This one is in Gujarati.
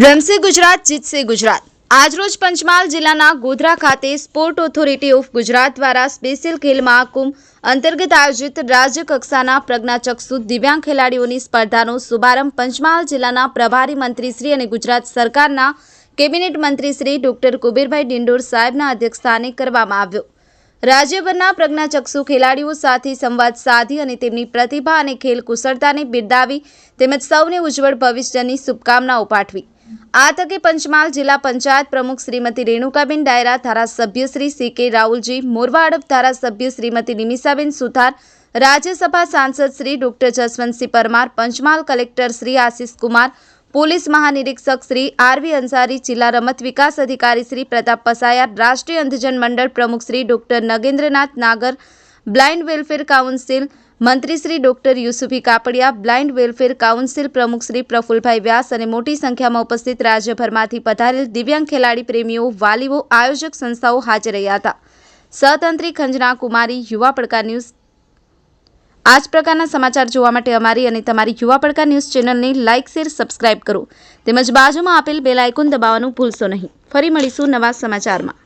રમશે ગુજરાત જીતશે ગુજરાત. આજરોજ પંચમહાલ જિલ્લાના ગોધરા ખાતે સ્પોર્ટ ઓથોરિટી ઓફ ગુજરાત દ્વારા સ્પેશિયલ ખેલ મહાકુંભ અંતર્ગત આયોજિત રાજ્ય કક્ષાના પ્રજ્ઞાચક્ષુ દિવ્યાંગ ખેલાડીઓની સ્પર્ધાનો શુભારંભ પંચમહાલ જિલ્લાના પ્રભારી મંત્રી શ્રી અને ગુજરાત સરકારના કેબિનેટ મંત્રી શ્રી ડોક્ટર કુબેરભાઈ ડિંડોર સાહેબના અધ્યક્ષસ્થાને કરવામાં આવ્યો. રાજ્યભરના પ્રજ્ઞાચક્ષુ ખેલાડીઓ સાથે સંવાદ સાધી અને તેમની પ્રતિભા અને ખેલ કુશળતાને બિરદાવી તેમજ સૌને ઉજ્જવળ ભવિષ્યની શુભકામનાઓ પાઠવી. આ તકે પંચમહાલ જિલ્લા પંચાયત પ્રમુખ શ્રીમતી રેણુકાબેન ડાયરા, ધારાસભ્ય શ્રી સી કે રાહુલજી, મોરવા હડપ ધારાસભ્ય શ્રીમતી નિમિષાબેન સુથાર, રાજ્યસભા સાંસદ Shri doctor Jaswantsinh Parmar, Panchmahal collector Shri Ashish Kumar, police મહાનિરીક્ષક Shri R V Ansari, જિલ્લા રમત વિકાસ અધિકારી શ્રી પ્રતાપ પસાયા, રાષ્ટ્રીય અંધજન મંડળ પ્રમુખ Shri doctor Nagendranath Nagar, blind welfare council મંત્રી Shri doctor Yusufi Kapadia, blind welfare council પ્રમુખ શ્રી પ્રફુલભાઈ વ્યાસ અને મોટી સંખ્યામાં ઉપસ્થિત રાજ્યભરમાંથી પધારેલ દિવ્યાંગ ખેલાડી પ્રેમીઓ, વાલીઓ, આયોજક સંસ્થાઓ હાજર રહ્યા હતા. સહતંત્રી ખંજના કુમારી, યુવા પડકાર ન્યૂઝ. આ જ પ્રકારના સમાચાર જોવા માટે અમારી અને તમારી યુવા પડકાર ન્યૂઝ ચેનલને લાઇક, શેર, સબસ્ક્રાઇબ કરો. તેમજ બાજુમાં આપેલ બેલ આઇકોન દબાવવાનું ભૂલશો નહીં. ફરી મળીશું નવા સમાચારમાં.